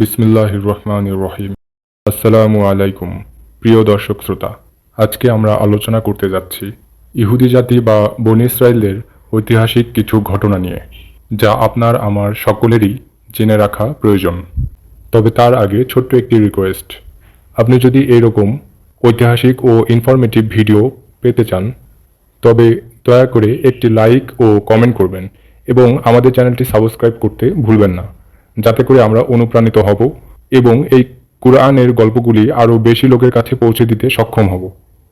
বিসমিল্লাহ রহমান রহিম। আসসালামু আলাইকুম প্রিয় দর্শক শ্রোতা। আজকে আমরা আলোচনা করতে যাচ্ছি ইহুদি জাতি বা বনি ইসরায়েলদের ঐতিহাসিক কিছু ঘটনা নিয়ে, যা আপনার, আমার সকলেরই জেনে রাখা প্রয়োজন। তবে তার আগে ছোট্ট একটি রিকোয়েস্ট আপনি যদি এরকম ঐতিহাসিক ও ইনফরমেটিভ ভিডিও পেতে চান, তবে দয়া করে একটি লাইক ও কমেন্ট করবেন এবং আমাদের চ্যানেলটি সাবস্ক্রাইব করতে ভুলবেন না। যাতে করে আমরা অনুপ্রাণিত হব এবং এই কোরআনের গল্পগুলি আরও বেশি লোকের কাছে পৌঁছে দিতে সক্ষম হব।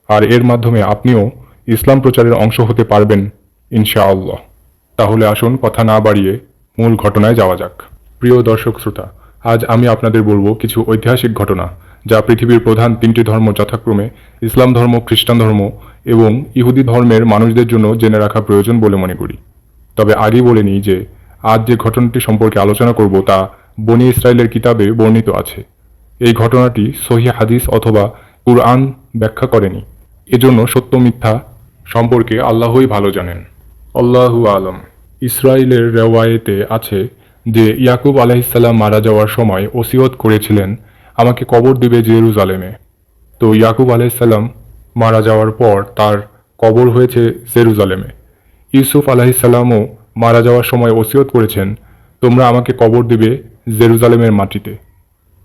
আর এর মাধ্যমে আপনিও ইসলাম প্রচারের অংশ হতে পারবেন, ইনশাআল্লাহ। তাহলে আসুন কথা না বাড়িয়ে মূল ঘটনায় যাওয়া যাক। প্রিয় দর্শক শ্রোতা, আজ আমি আপনাদের বলব কিছু ঐতিহাসিক ঘটনা, যা পৃথিবীর প্রধান তিনটি ধর্ম যথাক্রমে ইসলাম ধর্ম, খ্রিস্টান ধর্ম এবং ইহুদি ধর্মের মানুষদের জন্য জেনে রাখা প্রয়োজন বলে মনে করি। তবে আগেই বলে নিই যে আজ যে ঘটনাটি সম্পর্কে আলোচনা করব তা বনি ইসরায়েলের কিতাবে বর্ণিত আছে। এই ঘটনাটি সহি হাদিস অথবা কুরআন ব্যাখ্যা করেনি। এজন্য সত্য মিথ্যা সম্পর্কে আল্লাহই ভালো জানেন। আল্লাহু আলম। ইসরায়েলের রেওয়ায়েতে আছে যে ইয়াকুব আলাইসাল্লাম মারা যাওয়ার সময় ওসিয়ত করেছিলেন, আমাকে কবর দিবে জেরুজালেমে। তো ইয়াকুব আলাইসাল্লাম মারা যাওয়ার পর তার কবর হয়েছে জেরুজালেমে। ইউসুফ আলাহিসাল্লামও মারা যাওয়ার সময় ওসিয়ত করেছেন, তোমরা আমাকে কবর দিবে জেরুজালেমের মাটিতে।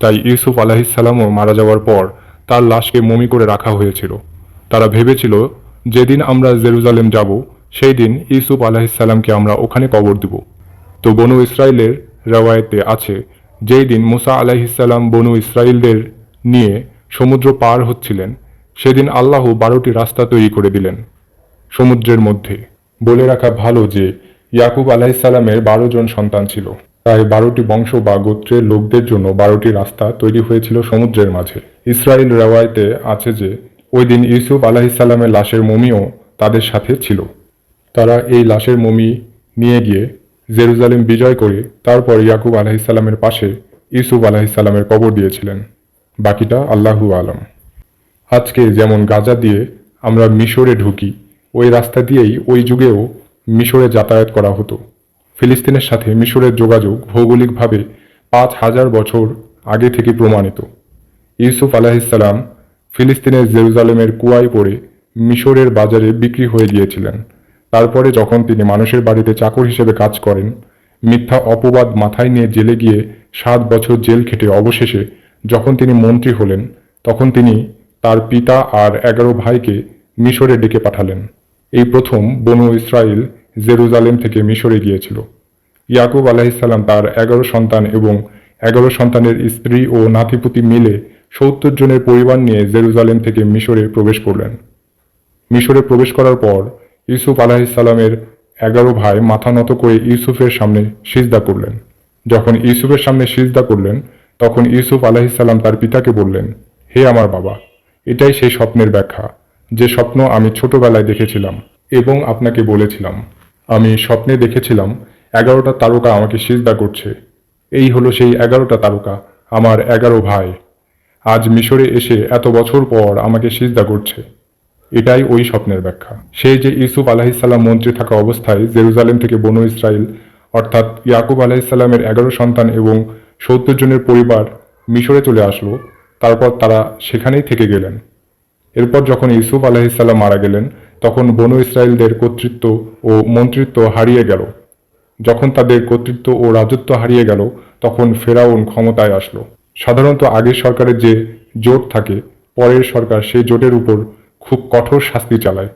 তাই ইউসুফ আলাহিসাল্লামও মারা যাওয়ার পর তার লাশকে মমি করে রাখা হয়েছিল। তারা ভেবেছিল, যেদিন আমরা জেরুজালেম যাব, সেই দিন ইউসুফ আলাহিসাল্লামকে আমরা ওখানে কবর দিব। তো বনু ইসরায়েলের রেওয়ায়েতে আছে, যেই দিন মুসা আলাহিসাল্লাম বনু ইসরায়েলদের নিয়ে সমুদ্র পার হচ্ছিলেন, সেদিন আল্লাহ বারোটি রাস্তা তৈরি করে দিলেন সমুদ্রের মধ্যে। বলে রাখা ভালো যে ইয়াকুব আলাহিসাল্লামের বারো জন সন্তান ছিল। তাই বারোটি বংশ বা গোত্রের লোকদের জন্য বারোটি রাস্তা তৈরি হয়েছিল সমুদ্রের মাঝে। ইসরায়েল রেওয়ায়তে আছে যে, ওই দিন ইউসুফ আলাহিসাল্লামের লাশের মমিও তাদের সাথে ছিল। তারা এই লাশের মমি নিয়ে গিয়ে জেরুজালেম বিজয় করে তারপর ইয়াকুব আলাহিসাল্লামের পাশে ইউসুফ আলাহিসাল্লামের কবর দিয়েছিলেন। বাকিটা আল্লাহু আলম। আজকে যেমন গাজা দিয়ে আমরা মিশরে ঢুকি, ওই রাস্তা দিয়েই ওই যুগেও মিশরে যাতায়াত করা হতো। ফিলিস্তিনের সাথে মিশরের যোগাযোগ ভৌগোলিকভাবে পাঁচ হাজার বছর আগে থেকে প্রমাণিত। ইউসুফ আলাহিসাল্লাম ফিলিস্তিনের জেরুজালেমের কুয়ায় পড়ে মিশরের বাজারে বিক্রি হয়ে গিয়েছিলেন। তারপরে যখন তিনি মানুষের বাড়িতে চাকর হিসেবে কাজ করেন, মিথ্যা অপবাদ মাথায় নিয়ে জেলে গিয়ে সাত বছর জেল খেটে অবশেষে যখন তিনি মন্ত্রী হলেন, তখন তিনি তার পিতা আর এগারো ভাইকে মিশরে ডেকে পাঠালেন। এই প্রথম বনু ইসরায়েল জেরুজালেম থেকে মিশরে গিয়েছিল। ইয়াকুব আলাহিসাল্লাম তার এগারো সন্তান এবং এগারো সন্তানের স্ত্রী ও নাতিপুতি মিলে সত্তর জনের পরিবার নিয়ে জেরুজালেম থেকে মিশরে প্রবেশ করলেন। মিশরে প্রবেশ করার পর ইউসুফ আলাহিসাল্লামের এগারো ভাই মাথা নত করে ইউসুফের সামনে সিজদা করলেন। যখন ইউসুফের সামনে সিজদা করলেন, তখন ইউসুফ আলাহিসাল্লাম তার পিতাকে বললেন, হে আমার বাবা, এটাই সেই স্বপ্নের ব্যাখ্যা। যে স্বপ্ন আমি ছোটবেলায় দেখেছিলাম এবং আপনাকে বলেছিলাম। আমি স্বপ্নে দেখেছিলাম, এগারোটা তারকা আমাকে সিজদা করছে। এই হলো সেই এগারোটা তারকা, আমার এগারো ভাই। আজ মিশরে এসে এত বছর পর আমাকে সিজদা করছে। এটাই ওই স্বপ্নের ব্যাখ্যা। সেই যে ইউসুফ আলাহিসাল্লাম মন্ত্রী থাকা অবস্থায় জেরুজালেম থেকে বনু ইসরায়েল অর্থাৎ ইয়াকুব আলাহিসাল্লামের এগারো সন্তান এবং সত্তর জনের পরিবার মিশরে চলে আসলো, তারপর তারা সেখানেই থেকে গেলেন। এরপর যখন ইউসুফ আলাহিসাল্লাম মারা গেলেন, তখন বনু ইসরায়েলদের কর্তৃত্ব ও মন্ত্রিত্ব হারিয়ে গেল। যখন তাদের কর্তৃত্ব ও রাজত্ব হারিয়ে গেল, তখন ফেরাউন ক্ষমতায় আসলো। সাধারণত আগের সরকারের যে জোট থাকে, পরের সরকার সেই জোটের উপর খুব কঠোর শাস্তি চালায়।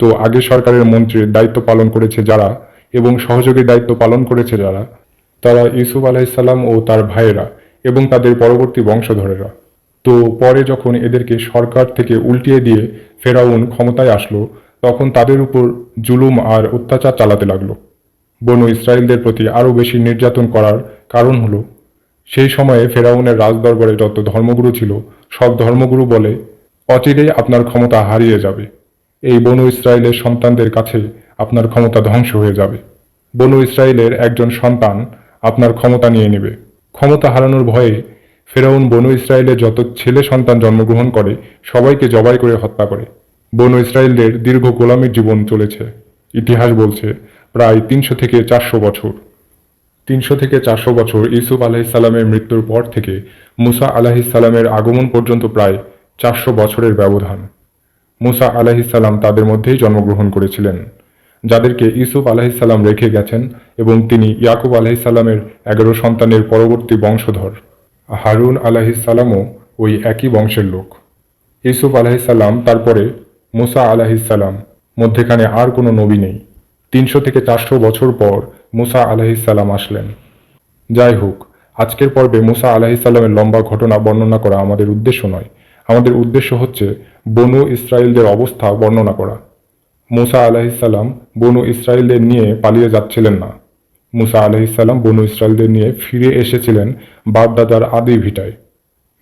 তো আগের সরকারের মন্ত্রীর দায়িত্ব পালন করেছে যারা এবং সহযোগী দায়িত্ব পালন করেছে যারা, তারা ইউসুফ আলাইসাল্লাম ও তার ভাইয়েরা এবং তাদের পরবর্তী বংশধরেরা। তো পরে যখন এদেরকে সরকার থেকে উল্টিয়ে দিয়ে ফেরাউন ক্ষমতায় আসলো, তখন তাদের উপর জুলুম আর অত্যাচার চালাতে লাগল। বনু ইসরায়েলদের প্রতি আরও বেশি নির্যাতন করার কারণ হলো, সেই সময়ে ফেরাউনের রাজদরবারে যত ধর্মগুরু ছিল, সব ধর্মগুরু বলে, অচিরেই আপনার ক্ষমতা হারিয়ে যাবে। এই বনু ইসরায়েলের সন্তানদের কাছে আপনার ক্ষমতা ধ্বংস হয়ে যাবে। বনু ইসরায়েলের একজন সন্তান আপনার ক্ষমতা নিয়ে নেবে। ক্ষমতা হারানোর ভয়ে ফেরাউন বনু ইসরায়েলের যত ছেলে সন্তান জন্মগ্রহণ করে, সবাইকে জবাই করে হত্যা করে। বনু ইসরায়েলদের দীর্ঘ গোলামীর জীবন চলেছে। ইতিহাস বলছে, প্রায় তিনশো থেকে চারশো বছর। তিনশো থেকে চারশো বছর ইউসুফ আলাহিসাল্লামের মৃত্যুর পর থেকে মুসা আলাহিসাল্লামের আগমন পর্যন্ত প্রায় চারশো বছরের ব্যবধান। মুসা আলাহিসাল্লাম তাদের মধ্যেই জন্মগ্রহণ করেছিলেন। যাদেরকে ইউসুফ আলাহিসাল্লাম রেখে গেছেন এবং তিনি ইয়াকুব আলাহিসাল্লামের এগারো সন্তানের পরবর্তী বংশধর। হারুন আলাহিসাল্লামও ওই একই বংশের লোক। ইউসুফ আলাহিসাল্লাম তারপরে মুসা আলাহিসাল্লাম মধ্যেখানে আর কোনো নবী নেই। তিনশো থেকে চারশো বছর পর মুসা আলাহিসাল্লাম আসলেন। যাই হোক, আজকের পর্বে মুসা আলাহিসাল্লামের লম্বা ঘটনা বর্ণনা করা আমাদের উদ্দেশ্য নয়। আমাদের উদ্দেশ্য হচ্ছে বনু ইসরায়েলদের অবস্থা বর্ণনা করা। মুসা আলাহিসাল্লাম বনু ইসরায়েলদের নিয়ে পালিয়ে যাচ্ছিলেন না। মুসা আলাহিসাল্লাম বনু ইসরায়েলদের নিয়ে ফিরে এসেছিলেন বাপদাদার আদি ভিটায়।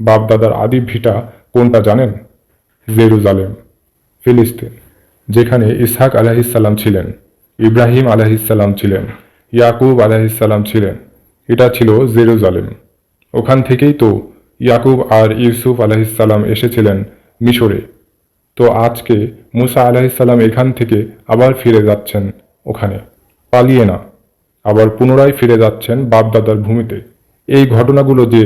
বাপদাদার আদি ভিটা কোনটা জানেন? জেরুজালেম, ফিলিস্তিন, যেখানে ইসহাক আলাহিসাল্লাম ছিলেন, ইব্রাহিম আলাহিসাল্লাম ছিলেন, ইয়াকুব আলাহিসাল্লাম ছিলেন। এটা ছিল জেরুজালেম। ওখান থেকেই তো ইয়াকুব আর ইউসুফ আলাহিসাল্লাম এসেছিলেন মিশরে। তো আজকে মুসা আলাহিসাল্লাম এখান থেকে আবার ফিরে যাচ্ছেন ওখানে। পালিয়ে না। আবার পুনরায় ফিরে যাচ্ছেন বাপদাদার ভূমিতে। এই ঘটনাগুলো যে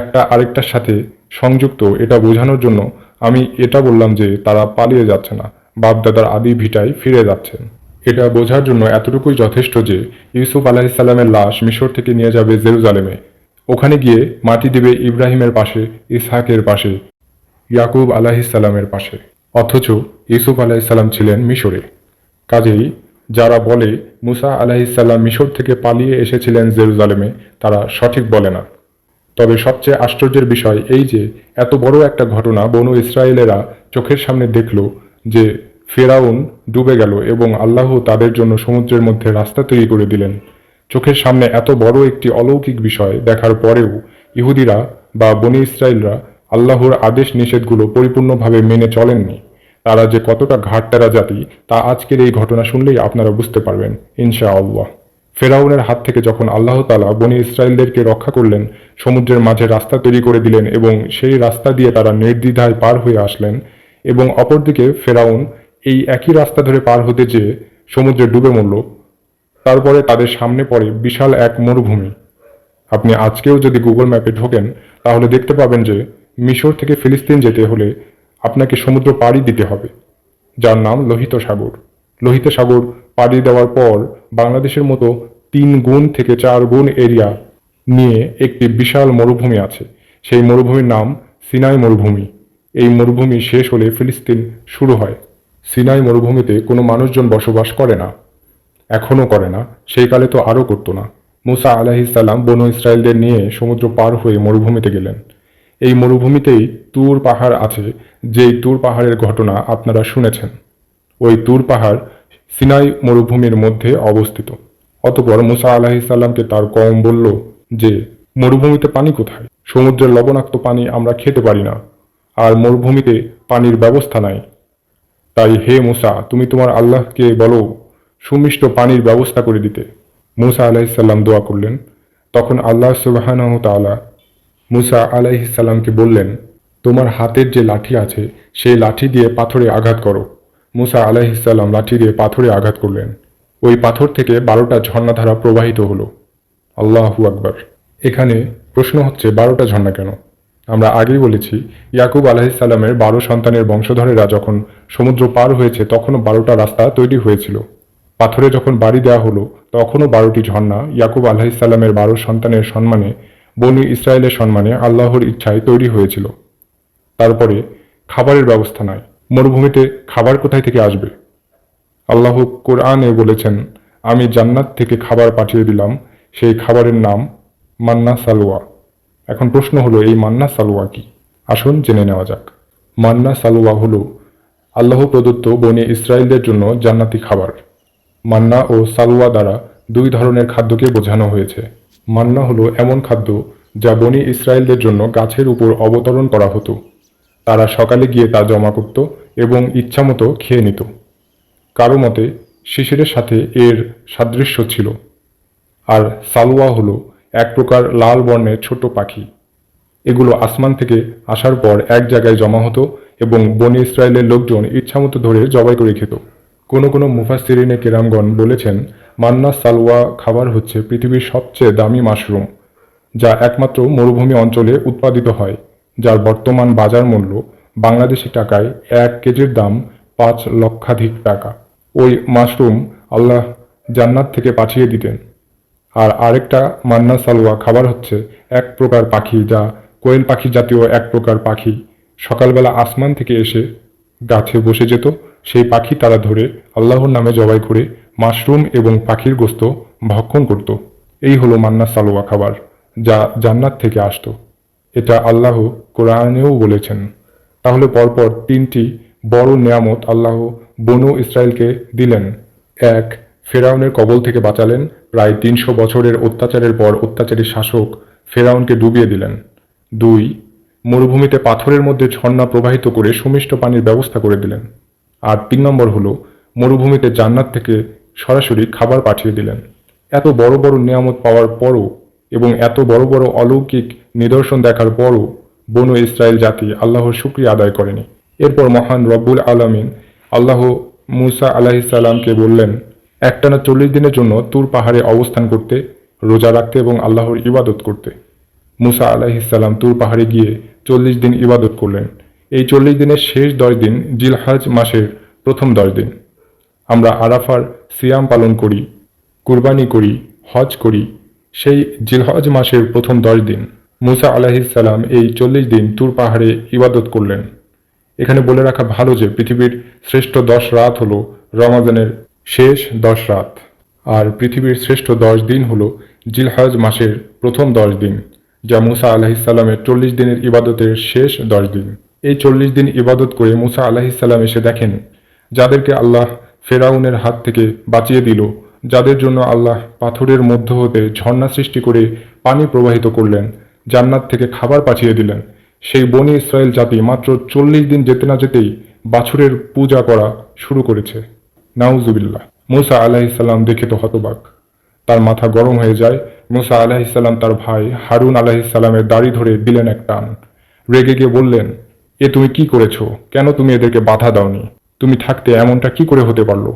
একটা আরেকটার সাথে সংযুক্ত, এটা বোঝানোর জন্য আমি এটা বললাম যে তারা পালিয়ে যাচ্ছে না। বাপদাদার আদি ভিটায় ফিরে যাচ্ছেন। এটা বোঝার জন্য এতটুকুই যথেষ্ট যে ইউসুফ আলাহিসাল্লামের লাশ মিশর থেকে নিয়ে যাবে জেরুজালেমে। ওখানে গিয়ে মাটি দিবে ইব্রাহিমের পাশে, ইসহাকের পাশে, ইয়াকুব আলাহিসাল্লামের পাশে। অথচ ইউসুফ আলাহিসাল্লাম ছিলেন মিশরে। কাজেই যারা বলে মুসা আলাহিসাল্লাম মিশর থেকে পালিয়ে এসেছিলেন জেরুজালেমে, তারা সঠিক বলে না। তবে সবচেয়ে আশ্চর্যের বিষয় এই যে, এত বড় একটা ঘটনা বনু ইসরায়েলেরা চোখের সামনে দেখল যে ফেরাউন ডুবে গেল এবং আল্লাহ তাদের জন্য সমুদ্রের মধ্যে রাস্তা তৈরি করে দিলেন। চোখের সামনে এত বড় একটি অলৌকিক বিষয় দেখার পরেও ইহুদিরা বা বনি ইসরায়েলরা আল্লাহর আদেশ নিষেধগুলো পরিপূর্ণভাবে মেনে চলেননি। তারা যে কতটা ঘাটতেরা জাতি, তা আজকের এই ঘটনা শুনলেই আপনারা বুঝতে পারবেন ইনশা আল্লাহ ফেরাউনের হাত থেকে যখন আল্লাহ তালা বনি ইসরায়েলদেরকে রক্ষা করলেন, সমুদ্রের মাঝে রাস্তা তৈরি করে দিলেন এবং সেই রাস্তা দিয়ে তারা নির্দ্বিধায় পার হয়ে আসলেন এবং অপরদিকে ফেরাউন এই একই রাস্তা ধরে পার হতে যেয়ে সমুদ্রে ডুবে মরল। তারপরে তাদের সামনে পড়ে বিশাল এক মরুভূমি। আপনি আজকেও যদি গুগল ম্যাপে ঢোকেন, তাহলে দেখতে পাবেন যে মিশর থেকে ফিলিস্তিন যেতে হলে আপনাকে সমুদ্র পাড়ি দিতে হবে, যার নাম লোহিত সাগর। লোহিত সাগর পাড়ি দেওয়ার পর বাংলাদেশের মতো তিন গুণ থেকে চার গুণ এরিয়া নিয়ে একটি বিশাল মরুভূমি আছে। সেই মরুভূমির নাম সিনাই মরুভূমি। এই মরুভূমি শেষ হলে ফিলিস্তিন শুরু হয়। সিনাই মরুভূমিতে কোনো মানুষজন বসবাস করে না এখনও করে না, সেই কালে তো আরও করতো না। মুসা আলাহিসাল্লাম বনু ইসরায়েলদের নিয়ে সমুদ্র পার হয়ে মরুভূমিতে গেলেন। এই মরুভূমিতেই তুর পাহাড় আছে, যেই তুর পাহাড়ের ঘটনা আপনারা শুনেছেন। ওই তুর পাহাড় সিনাই মরুভূমির মধ্যে অবস্থিত। অতপর মুসা আলাহিসাল্লামকে তার কম বলল যে, মরুভূমিতে পানি কোথায়? সমুদ্রের লবণাক্ত পানি আমরা খেতে পারি না, আর মরুভূমিতে পানির ব্যবস্থা নাই। তাই হে মুসা, তুমি তোমার আল্লাহকে বলো, সুমিষ্ট পানির ব্যবস্থা করে দিতে। মুসা আলাহিসাল্লাম দোয়া করলেন। তখন আল্লাহ সুবাহানহ তালা মুসা আলাইহিসাল্লামকে বললেন, তোমার হাতের যে লাঠি আছে, সেই লাঠি দিয়ে পাথরে আঘাত করো। মুসা আলাইহিসাল্লাম লাঠি দিয়ে পাথরে আঘাত করলেন। ওই পাথর থেকে বারোটা ঝর্ণাধারা প্রবাহিত হলো। আল্লাহু আকবার। এখানে প্রশ্ন হচ্ছে, বারোটা ঝর্ণা কেন? আমরা আগেই বলেছি, ইয়াকুব আলাহিসাল্লামের বারো সন্তানের বংশধরেরা যখন সমুদ্র পার হয়েছে, তখনও বারোটা রাস্তা তৈরি হয়েছিল। পাথরে যখন বাড়ি দেওয়া হলো, তখনও বারোটি ঝর্ণা ইয়াকুব আলাহিসাল্লামের বারো সন্তানের সম্মানে বনু ইসরায়েলের সম্মানে আল্লাহর ইচ্ছায় তৈরি হয়েছিল। তারপরে খাবারের ব্যবস্থা নাই। মরুভূমিতে খাবার কোথায় থেকে আসবে? আল্লাহ কোরআনে বলেছেন, আমি জান্নাত থেকে খাবার পাঠিয়ে দিলাম। সেই খাবারের নাম মান্না সালোয়া এখন প্রশ্ন হলো, এই মান্না সালোয়া কি? আসুন জেনে নেওয়া যাক। মান্না সালোয়া হলো আল্লাহ প্রদত্ত বনে ইসরায়েলদের জন্য জান্নাতি খাবার। মান্না ও সালোয়া দ্বারা দুই ধরনের খাদ্যকে বোঝানো হয়েছে। মান্না হলো এমন খাদ্য যা বনি ইসরায়েলদের জন্য গাছের উপর অবতরণ করা হতো। তারা সকালে গিয়ে তা জমা করত এবং ইচ্ছামতো খেয়ে নিত। কারও মতে, শিশিরের সাথে এর সাদৃশ্য ছিল। আর সালোয়া হলো এক প্রকার লাল বর্ণের ছোট পাখি। এগুলো আসমান থেকে আসার পর এক জায়গায় জমা হতো এবং বনি ইসরায়েলের লোকজন ইচ্ছামতো ধরে জবাই করে খেত। কোনো কোনো মুফাসিরিনে কেরামগণ বলেছেন মান্না সালওয়া খাবার হচ্ছে পৃথিবীর সবচেয়ে দামি মাশরুম, যা একমাত্র মরুভূমি অঞ্চলে উৎপাদিত হয়, যার বর্তমান বাজার মূল্য বাংলাদেশি টাকায় এক কেজির দাম পাঁচ লক্ষাধিক টাকা। ওই মাশরুম আল্লাহ জান্নাত থেকে পাঠিয়ে দিতেন। আর আরেকটা মান্না সালোয়া খাবার হচ্ছে এক প্রকার পাখি, যা কোয়েল পাখি জাতীয় এক প্রকার পাখি। সকালবেলা আসমান থেকে এসে গাছে বসে যেত, সেই পাখি তারা ধরে আল্লাহর নামে জবাই করে মাশরুম এবং পাখির গোস্ত ভক্ষণ করত। এই হলো মান্না সালোয়া খাবার, যা জান্নাত থেকে আসতো। এটা আল্লাহ কোরআনেও বলেছেন। তাহলে পরপর তিনটি বড় নেয়ামত আল্লাহ বনু ইসরায়েলকে দিলেন। এক, ফেরাউনের কবল থেকে বাঁচালেন। প্রায় তিনশো বছরের অত্যাচারের পর অত্যাচারী শাসক ফেরাউনকে ডুবিয়ে দিলেন। দুই, মরুভূমিতে পাথরের মধ্যে ঝর্ণা প্রবাহিত করে সুমিষ্ট পানির ব্যবস্থা করে দিলেন। আর তিন নম্বর হলো, মরুভূমিতে জান্নাত থেকে সরাসরি খাবার পাঠিয়ে দিলেন। এত বড় বড় নিয়ামত পাওয়ার পরও এবং এত বড় বড় অলৌকিক নিদর্শন দেখার পরও বনু ইসরায়েল জাতি আল্লাহর শুক্রিয়া আদায় করেনি। এরপর মহান রব্বুল আলমিন আল্লাহ মুসা আলাহিসাল্লামকে বললেন, একটানা চল্লিশ দিনের জন্য তুর পাহাড়ে অবস্থান করতে, রোজা রাখতে এবং আল্লাহর ইবাদত করতে। মুসা আলাহিসাল্লাম তুর পাহাড়ে গিয়ে চল্লিশ দিন ইবাদত করলেন। এই চল্লিশ দিনের শেষ দশ দিন জিলহাজ মাসের প্রথম দশ দিন। আমরা আরাফার সিয়াম পালন করি, কুরবানি করি, হজ করি। সেই জিলহজ মাসের প্রথম দশ দিন মুসা আলাহিসাল্লাম এই চল্লিশ দিন তুর পাহাড়ে ইবাদত করলেন। এখানে বলে রাখা ভালো যে পৃথিবীর শ্রেষ্ঠ দশ রাত হলো রমাজানের শেষ দশ রাত। আর পৃথিবীর শ্রেষ্ঠ দশ দিন হলো জিলহজ মাসের প্রথম দশ দিন, যা মুসা আলাহিসাল্লামের চল্লিশ দিনের ইবাদতের শেষ দশ দিন। এই চল্লিশ দিন ইবাদত করে মুসা আলাহিসাল্লাম এসে দেখেন, যাদেরকে আল্লাহ ফেরাউনের হাত থেকে বাঁচিয়ে দিল, যাদের জন্য আল্লাহ পাথরের মধ্য হতে ঝর্ণা সৃষ্টি করে পানি প্রবাহিত করলেন, জান্নাত থেকে খাবার পাঠিয়ে দিলেন। সেই বনি ইসরায়েল জাতি মাত্র চল্লিশ দিন যেতে না যেতেই বাছুরের পূজা করা শুরু করেছে। নাউজুবিল্লাহ। মুসা আলাহিসাল্লাম দেখে তো হতবাক। তার মাথা গরম হয়ে যায়। মুসা আলাহিসাল্লাম তার ভাই হারুন আলাহিসাল্লামের দাড়ি ধরে দিলেন এক টান। রেগে গিয়ে বললেন, এ তুমি কি করেছ? কেন তুমি এদেরকে বাধা দাওনি? তুমি থাকতে এমনটা কি করে হতে পারল?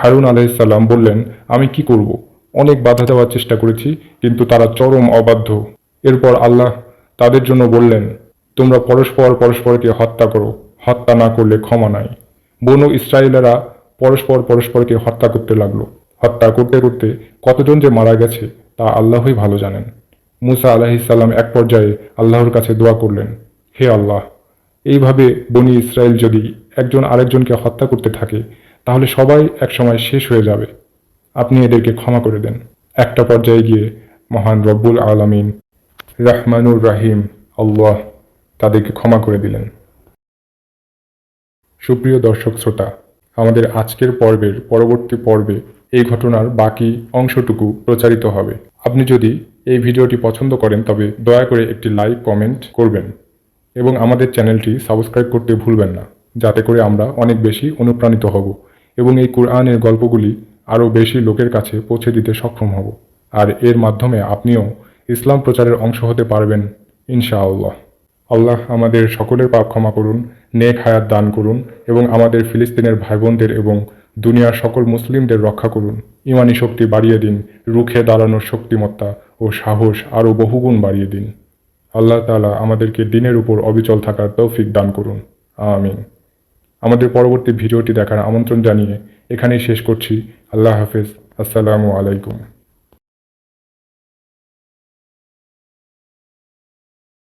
হারুন আলাহিসাল্লাম বললেন, আমি কি করব? অনেক বাধা দেওয়ার চেষ্টা করেছি, কিন্তু তারা চরম অবাধ্য। এরপর আল্লাহ তাদের জন্য বললেন, তোমরা পরস্পর পরস্পরকে হত্যা করো, হত্যা না করলে ক্ষমা নাই। বনু ইসরায়েলেরা পরস্পর পরস্পরকে হত্যা করতে লাগল। হত্যা করতে করতে কতজন যে মারা গেছে, তা আল্লাহই ভালো জানেন। মুসা আলাহিসাল্লাম এক পর্যায়ে আল্লাহর কাছে দোয়া করলেন, হে আল্লাহ, এইভাবে বনি ইসরায়েল যদি একজন আরেকজনকে হত্যা করতে থাকে, তাহলে সবাই একসময় শেষ হয়ে যাবে। আপনি এদেরকে ক্ষমা করে দেন। একটা পর্যায়ে গিয়ে মহান রব্বুল আলমিন রাহমানুর রাহিম আল্লাহ তাদেরকে ক্ষমা করে দিলেন। সুপ্রিয় দর্শক শ্রোতা, আমাদের আজকের পর্বের পরবর্তী পর্বে এই ঘটনার বাকি অংশটুকু প্রচারিত হবে। আপনি যদি এই ভিডিওটি পছন্দ করেন, তবে দয়া করে একটি লাইক, কমেন্ট করবেন এবং আমাদের চ্যানেলটি সাবস্ক্রাইব করতে ভুলবেন না। যাতে করে আমরা অনেক বেশি অনুপ্রাণিত হব এবং এই কোরআনের গল্পগুলি আরও বেশি লোকের কাছে পৌঁছে দিতে সক্ষম হব। আর এর মাধ্যমে আপনিও ইসলাম প্রচারের অংশ হতে পারবেন, ইনশাআল্লাহ। আল্লাহ আমাদের সকলের পাপ ক্ষমা করুন, নেক হায়াত দান করুন এবং আমাদের ফিলিস্তিনের ভাই বোনদের এবং দুনিয়ার সকল মুসলিমদের রক্ষা করুন। ইমানি শক্তি বাড়িয়ে দিন, রুখে দাঁড়ানোর শক্তিমত্তা ও সাহস আরও বহুগুণ বাড়িয়ে দিন। আল্লাহ তাআলা আমাদেরকে দিনের উপর অবিচল থাকার তৌফিক দান করুন। আমিন। আমাদের পরবর্তী ভিডিওটি দেখার আমন্ত্রণ জানিয়ে এখানেই শেষ করছি। আল্লাহ হাফেজ। আসসালামু আলাইকুম।